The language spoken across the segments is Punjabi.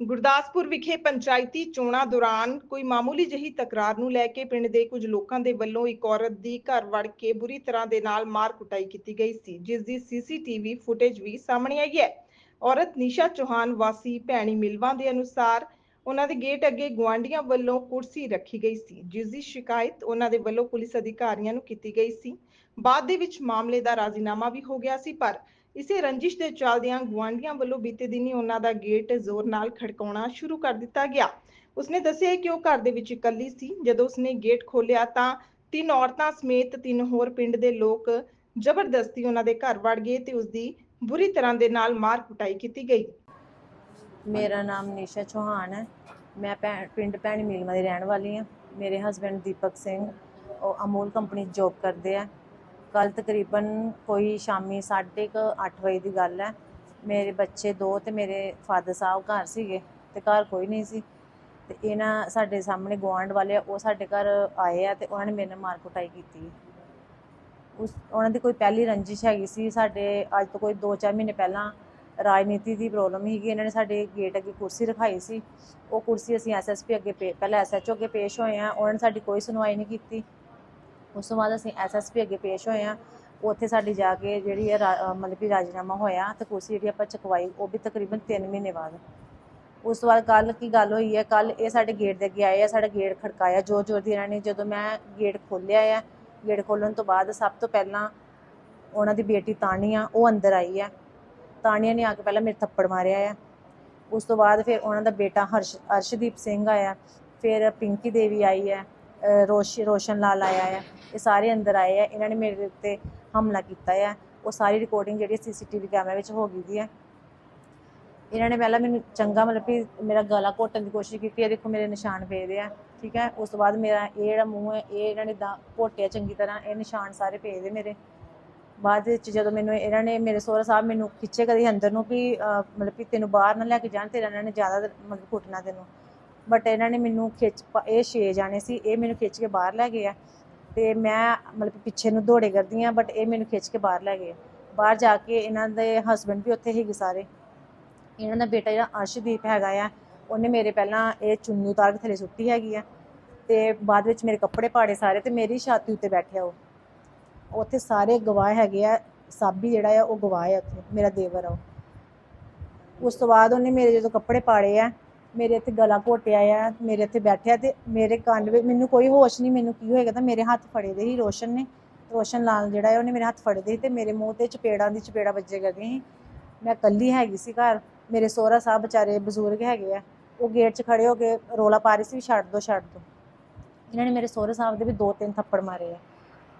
ਗੁਰਦਾਸਪੁਰ ਵਿਖੇ ਪੰਚਾਇਤੀ ਚੋਣਾਂ ਦੌਰਾਨ ਕੋਈ ਮਾਮੂਲੀ ਜਿਹੀ ਤਕਰਾਰ ਨੂੰ ਲੈ ਕੇ ਪਿੰਡ ਦੇ ਕੁਝ ਲੋਕਾਂ ਦੇ ਵੱਲੋਂ ਇੱਕ ਔਰਤ ਦੀ ਘਰ ਵੜ ਕੇ ਬੁਰੀ ਤਰ੍ਹਾਂ ਦੇ ਨਾਲ ਮਾਰ ਕੁਟਾਈ ਕੀਤੀ ਗਈ ਸੀ, ਜਿਸ ਦੀ ਸੀਸੀਟੀਵੀ ਫੁਟੇਜ ਵੀ ਸਾਹਮਣੇ ਆਈ ਹੈ। ਔਰਤ ਨਿਸ਼ਾ ਚੌਹਾਨ ਵਾਸੀ ਭੈਣੀ ਮਿਲਵਾਂ ਦੇ ਅਨੁਸਾਰ ਉਹਨਾਂ ਦੇ ਗੇਟ ਅੱਗੇ ਗੁਆਂਢੀਆਂ ਵੱਲੋਂ ਕੁਰਸੀ ਰੱਖੀ ਗਈ ਸੀ, ਜਿਸ ਦੀ ਸ਼ਿਕਾਇਤ ਉਹਨਾਂ ਦੇ ਵੱਲੋਂ ਪੁਲਿਸ ਅਧਿਕਾਰੀਆਂ ਨੂੰ ਕੀਤੀ ਗਈ ਸੀ। ਬਾਅਦ ਦੇ ਵਿੱਚ ਮਾਮਲੇ ਦਾ ਰਾਜ਼ੀਨਾਮਾ ਵੀ ਹੋ ਗਿਆ ਸੀ, ਪਰ ਇਸੇ ਰੰਜਿਸ਼ ਦੇ ਚੱਲਦਿਆਂ ਗੁਆਂਢੀਆਂ ਵੱਲੋਂ ਬੀਤੇ ਦਿਨੀ ਉਹਨਾਂ ਦਾ ਗੇਟ ਜ਼ੋਰ ਨਾਲ ਖੜਕਾਉਣਾ ਸ਼ੁਰੂ ਕਰ ਦਿੱਤਾ ਗਿਆ। ਉਸਨੇ ਦੱਸਿਆ ਕਿ ਉਹ ਘਰ ਦੇ ਵਿੱਚ ਇਕੱਲੀ ਸੀ। ਜਦੋਂ ਉਸਨੇ ਗੇਟ ਖੋਲ੍ਹਿਆ ਤਾਂ ਤਿੰਨ ਔਰਤਾਂ ਸਮੇਤ ਤਿੰਨ ਹੋਰ ਪਿੰਡ ਦੇ ਲੋਕ ਜ਼ਬਰਦਸਤੀ ਉਹਨਾਂ ਦੇ ਘਰ ਵੜ ਗਏ ਤੇ ਉਸਦੀ ਬੁਰੀ ਤਰ੍ਹਾਂ ਦੇ ਨਾਲ ਮਾਰ ਕੁਟਾਈ ਕੀਤੀ ਗਈ। ਮੇਰਾ ਨਾਮ ਨਿਸ਼ਾ ਚੌਹਾਨ ਹੈ। ਮੈਂ ਭੈਣ ਪਿੰਡ ਭੈਣੀ ਮੀਲਮਾ ਦੀ ਰਹਿਣ ਵਾਲੀ ਹਾਂ। ਮੇਰੇ ਹਸਬੰਡ ਦੀਪਕ ਸਿੰਘ, ਉਹ ਅਮੂਲ ਕੰਪਨੀ 'ਚ ਜੌਬ ਕਰਦੇ ਆ। ਕੱਲ ਤਕਰੀਬਨ ਕੋਈ ਸ਼ਾਮੀ 8:30 ਵਜੇ ਦੀ ਗੱਲ ਹੈ। ਮੇਰੇ ਬੱਚੇ ਦੋ ਤੇ ਮੇਰੇ ਫਾਦਰ ਸਾਹਿਬ ਘਰ ਸੀਗੇ ਤੇ ਘਰ ਕੋਈ ਨਹੀਂ ਸੀ। ਤੇ ਇਹਨਾਂ ਸਾਡੇ ਸਾਹਮਣੇ ਗੁਆਂਢ ਵਾਲੇ ਆ, ਉਹ ਸਾਡੇ ਘਰ ਆਏ ਆ ਤੇ ਉਹਨਾਂ ਨੇ ਮੇਰੇ ਨਾਲ ਮਾਰ ਕੁਟਾਈ ਕੀਤੀ। ਉਸ ਉਹਨਾਂ ਦੀ ਕੋਈ ਪਹਿਲੀ ਰੰਜਿਸ਼ ਹੈਗੀ ਸੀ। ਸਾਡੇ ਅੱਜ ਤੋਂ ਕੋਈ 2-4 ਮਹੀਨੇ ਪਹਿਲਾਂ ਰਾਜਨੀਤੀ ਦੀ ਪ੍ਰੋਬਲਮ ਸੀਗੀ। ਇਹਨਾਂ ਨੇ ਸਾਡੇ ਗੇਟ ਅੱਗੇ ਕੁਰਸੀ ਰਖਾਈ ਸੀ। ਉਹ ਕੁਰਸੀ ਅਸੀਂ ਐਸਐਸਪੀ ਅੱਗੇ ਪੇ ਪਹਿਲਾਂ ਐਸਐਚਓ ਅੱਗੇ ਪੇਸ਼ ਹੋਏ ਆ। ਉਹਨਾਂ ਨੇ ਸਾਡੀ ਕੋਈ ਸੁਣਵਾਈ ਨਹੀਂ ਕੀਤੀ। ਉਸ ਤੋਂ ਬਾਅਦ ਅਸੀਂ ਐਸਐਸਪੀ ਅੱਗੇ ਪੇਸ਼ ਹੋਏ ਆ ਉੱਥੇ ਸਾਡੀ ਜਾ ਕੇ ਜਿਹੜੀ ਹੈ ਰਾ- ਅਹ ਮਤਲਬ ਕਿ ਰਾਜੀਨਾਮਾ ਹੋਇਆ, ਤੇ ਕੁਰਸੀ ਜਿਹੜੀ ਆਪਾਂ ਚੁਕਵਾਈ, ਉਹ ਵੀ ਤਕਰੀਬਨ 3 ਮਹੀਨੇ ਬਾਅਦ। ਉਸ ਤੋਂ ਬਾਅਦ ਕੱਲ ਕੀ ਗੱਲ ਹੋਈ ਹੈ ਕੱਲ ਇਹ ਸਾਡੇ ਗੇਟ ਦੇ ਅੱਗੇ ਆਏ ਆ, ਸਾਡਾ ਗੇਟ ਖੜਕਾਇਆ ਜ਼ੋਰ ਜ਼ੋਰ ਦੀ ਇਹਨਾਂ ਨੇ। ਜਦੋਂ ਮੈਂ ਗੇਟ ਖੋਲ੍ਹਿਆ ਆ ਗੇਟ ਖੋਲ੍ਹਣ ਤੋਂ ਬਾਅਦ ਸਭ ਤੋਂ ਪਹਿਲਾਂ ਉਹਨਾਂ ਦੀ ਬੇਟੀ ਤਾਨੀਆ, ਉਹ ਅੰਦਰ ਆਈ ਹੈ ਤਾਨੀਆ ਨੇ ਆ ਕੇ ਪਹਿਲਾਂ ਮੇਰੇ ਥੱਪੜ ਮਾਰਿਆ ਆ। ਉਸ ਤੋਂ ਬਾਅਦ ਫਿਰ ਉਹਨਾਂ ਦਾ ਬੇਟਾ ਹਰਸ਼, ਅਰਸ਼ਦੀਪ ਸਿੰਘ ਆਇਆ। ਫਿਰ ਪਿੰਕੀ ਦੇਵੀ ਆਈ ਹੈ ਰੋਸ਼, ਰੋਸ਼ਨ ਲਾਲ ਆਇਆ ਹੈ ਇਹ ਸਾਰੇ ਅੰਦਰ ਆਏ ਆ, ਇਹਨਾਂ ਨੇ ਮੇਰੇ ਉੱਤੇ ਹਮਲਾ ਕੀਤਾ ਹੈ ਉਹ ਸਾਰੀ ਰਿਕਾਰਡਿੰਗ ਜਿਹੜੀ ਸੀਸੀਟੀਵੀ ਕੈਮਰੇ ਵਿੱਚ ਹੋ ਗਈ ਦੀ ਹੈ ਇਹਨਾਂ ਨੇ ਪਹਿਲਾਂ ਮੈਨੂੰ ਚੰਗਾ ਮਤਲਬ ਕਿ ਮੇਰਾ ਗਲਾ ਘੋਟਣ ਦੀ ਕੋਸ਼ਿਸ਼ ਕੀਤੀ ਹੈ ਦੇਖੋ ਮੇਰੇ ਨਿਸ਼ਾਨ ਪਏਦੇ ਆ, ਠੀਕ ਹੈ ਉਸ ਤੋਂ ਬਾਅਦ ਮੇਰਾ ਇਹ ਜਿਹੜਾ ਮੂੰਹ ਹੈ ਇਹ ਇਹਨਾਂ ਨੇ ਦਾ ਘੋਟਿਆ ਚੰਗੀ ਤਰ੍ਹਾਂ, ਇਹ ਨਿਸ਼ਾਨ ਸਾਰੇ ਪਏ ਦੇ ਮੇਰੇ। ਬਾਅਦ ਵਿੱਚ ਜਦੋਂ ਮੈਨੂੰ ਇਹਨਾਂ ਨੇ ਮੇਰੇ ਸੋਹਰਾ ਸਾਹਿਬ ਮੈਨੂੰ ਖਿੱਚੇ ਕਦੀ ਅੰਦਰ ਨੂੰ ਵੀ ਮਤਲਬ ਕਿ ਤੈਨੂੰ ਬਾਹਰ ਨਾ ਲੈ ਕੇ ਜਾਣ, ਤੇਰਾ ਇਹਨਾਂ ਨੇ ਜ਼ਿਆਦਾ ਮਤਲਬ ਘੁੱਟਣਾ ਤੈਨੂੰ। ਬਟ ਇਹਨਾਂ ਨੇ ਮੈਨੂੰ ਖਿੱਚ ਪ- ਇਹ ਛੇ ਜਾਣੇ ਸੀ, ਇਹ ਮੈਨੂੰ ਖਿੱਚ ਕੇ ਬਾਹਰ ਲੈ ਗਏ ਆ। ਤੇ ਮੈਂ ਮਤਲਬ ਪਿੱਛੇ ਨੂੰ ਦੌੜੇ ਕਰਦੀ ਆ ਬਟ ਇਹ ਮੈਨੂੰ ਖਿੱਚ ਕੇ ਬਾਹਰ ਲੈ ਗਏ। ਬਾਹਰ ਜਾ ਕੇ ਇਹਨਾਂ ਦੇ ਹਸਬੰਡ ਵੀ ਉੱਥੇ ਸੀਗੇ ਸਾਰੇ। ਇਹਨਾਂ ਦਾ ਬੇਟਾ ਜਿਹੜਾ ਅਰਸ਼ਦੀਪ ਹੈਗਾ ਆ, ਉਹਨੇ ਮੇਰੇ ਪਹਿਲਾਂ ਇਹ ਚੁੰਨੀ ਉਤਾਰ ਕੇ ਥੱਲੇ ਸੁੱਟੀ ਹੈਗੀ ਆ। ਤੇ ਬਾਅਦ ਵਿੱਚ ਮੇਰੇ ਕੱਪੜੇ ਪਾੜੇ ਸਾਰੇ ਤੇ ਮੇਰੀ ਛਾਤੀ ਉੱਤੇ ਬੈਠਿਆ ਉਹ। ਉੱਥੇ ਸਾਰੇ ਗਵਾਹ ਹੈਗੇ ਆ, ਸਾਬੀ ਜਿਹੜਾ ਆ ਉਹ ਗਵਾਹ ਆ ਉੱਥੇ, ਮੇਰਾ ਦੇਵਰ ਆ ਉਹ। ਉਸ ਤੋਂ ਬਾਅਦ ਉਹਨੇ ਮੇਰੇ ਜਦੋਂ ਕੱਪੜੇ ਪਾੜੇ ਆ ਮੇਰੇ ਇੱਥੇ ਗਲਾ ਘੋਟਿਆ ਆ, ਮੇਰੇ ਇੱਥੇ ਬੈਠਿਆ ਤੇ ਮੇਰੇ ਕੰਨ ਵਿੱਚ ਮੈਨੂੰ ਕੋਈ ਹੋਸ਼ ਨਹੀਂ, ਮੈਨੂੰ ਕੀ ਹੋਏਗਾ ਤਾਂ ਮੇਰੇ ਹੱਥ ਫੜੇ ਦੇ ਹੀ ਰੋਸ਼ਨ ਨੇ। ਰੋਸ਼ਨ ਲਾਲ ਜਿਹੜਾ ਹੈ ਉਹਨੇ ਮੇਰੇ ਹੱਥ ਫੜੇ ਦੇ ਸੀ ਤੇ ਮੇਰੇ ਮੂੰਹ ਤੇ ਚਪੇੜਾਂ ਦੀ ਚਪੇੜਾ ਵੱਜੇ ਕਰਦੀਆਂ ਸੀ। ਮੈਂ ਇਕੱਲੀ ਹੈਗੀ ਸੀ ਘਰ, ਮੇਰੇ ਸਹੁਰਾ ਸਾਹਿਬ ਵਿਚਾਰੇ ਬਜ਼ੁਰਗ ਹੈਗੇ ਆ, ਉਹ ਗੇਟ 'ਚ ਖੜੇ ਹੋ ਕੇ ਰੋਲਾ ਪਾ ਰਹੇ ਸੀ ਵੀ ਛੱਡ ਦੋ ਛੱਡ ਦੋ। ਇਹਨਾਂ ਨੇ ਮੇਰੇ ਸਹੁਰੇ ਸਾਹਿਬ ਦੇ ਵੀ ਦੋ ਤਿੰਨ ਥੱਪੜ ਮਾਰੇ ਆ।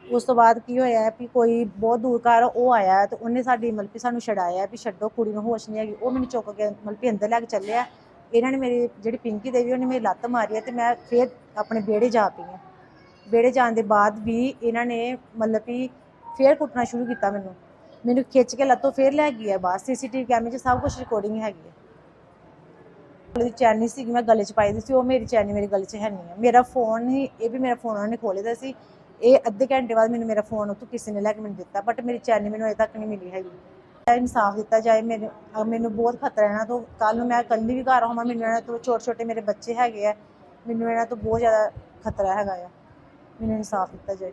ਉਸ ਤੋਂ ਬਾਅਦ ਕੀ ਹੋਇਆ ਵੀ ਕੋਈ ਬਹੁਤ ਦੂਰ ਘਰ ਉਹ ਆਇਆ ਤੇ ਉਹਨੇ ਸਾਡੀ ਮਤਲਬ ਕਿ ਸਾਨੂੰ ਛਡਾਇਆ ਵੀ ਛੱਡੋ, ਕੁੜੀ ਨੂੰ ਹੋਸ਼ ਨਹੀਂ ਹੈਗੀ। ਉਹ ਮੈਨੂੰ ਚੁੱਕ ਕੇ ਮਤਲਬ ਕਿ ਅੰਦਰ ਲੈ ਕੇ ਚੱਲਿਆ। ਇਹਨਾਂ ਨੇ ਮੇਰੀ ਜਿਹੜੀ ਪਿੰਕੀ ਦੇਵੀ, ਉਹਨੇ ਮੇਰੀ ਲੱਤ ਮਾਰੀ ਹੈ ਤੇ ਮੈਂ ਫਿਰ ਆਪਣੇ ਵਿਹੜੇ ਜਾ ਪਈ ਹਾਂ। ਵਿਹੜੇ ਜਾਣ ਦੇ ਬਾਅਦ ਵੀ ਇਹਨਾਂ ਨੇ ਮਤਲਬ ਕਿ ਫੇਰ ਕੁੱਟਣਾ ਸ਼ੁਰੂ ਕੀਤਾ ਮੈਨੂੰ। ਮੈਨੂੰ ਖਿੱਚ ਕੇ ਲੱਤੋਂ ਫੇਰ ਲੈ ਗਈ ਹੈ ਬਾਹਰ। ਸੀਸੀਟੀਵੀ ਕੈਮਰੇ 'ਚ ਸਭ ਕੁਝ ਰਿਕਾਰਡਿੰਗ ਹੈਗੀ ਹੈ। ਉਹਦੀ ਚੈਨੀ ਸੀ ਮੈਂ ਗਲੇ 'ਚ ਪਾਈ ਦੀ ਸੀ, ਉਹ ਮੇਰੀ ਚੈਨੀ ਮੇਰੇ ਗਲੇ 'ਚ ਹੈ ਨਹੀਂ ਹੈ। ਮੇਰਾ ਫੋਨ ਹੀ, ਇਹ ਵੀ ਮੇਰਾ ਫੋਨ ਉਹਨਾਂ ਨੇ ਖੋਲੇ ਦਾ ਸੀ। ਇਹ ਅੱਧੇ ਘੰਟੇ ਬਾਅਦ ਮੈਨੂੰ ਮੇਰਾ ਫੋਨ ਉੱਥੋਂ ਕਿਸੇ ਨੇ ਲੈ ਕੇ ਮੈਨੂੰ ਦਿੱਤਾ ਬਟ ਮੇਰੀ ਚੈਨੀ ਮੈਨੂੰ ਅਜੇ ਤੱਕ ਨਹੀਂ ਮਿਲੀ ਹੈਗੀ। ਇਨਸਾਫ ਦਿੱਤਾ ਜਾਏ, ਮੇਰੇ ਮੈਨੂੰ ਬਹੁਤ ਖਤਰਾ ਇਹਨਾਂ ਤੋਂ ਕੱਲ ਨੂੰ ਮੈਂ ਇਕੱਲੀ ਵੀ ਘਰ ਹੋਵਾਂ, ਮੈਨੂੰ ਇਹਨਾਂ ਤੋਂ ਛੋਟੇ ਛੋਟੇ ਮੇਰੇ ਬੱਚੇ ਹੈਗੇ ਆ, ਮੈਨੂੰ ਇਹਨਾਂ ਤੋਂ ਬਹੁਤ ਜ਼ਿਆਦਾ ਖਤਰਾ ਹੈਗਾ ਆ, ਮੈਨੂੰ ਇਨਸਾਫ ਦਿੱਤਾ ਜਾਏ।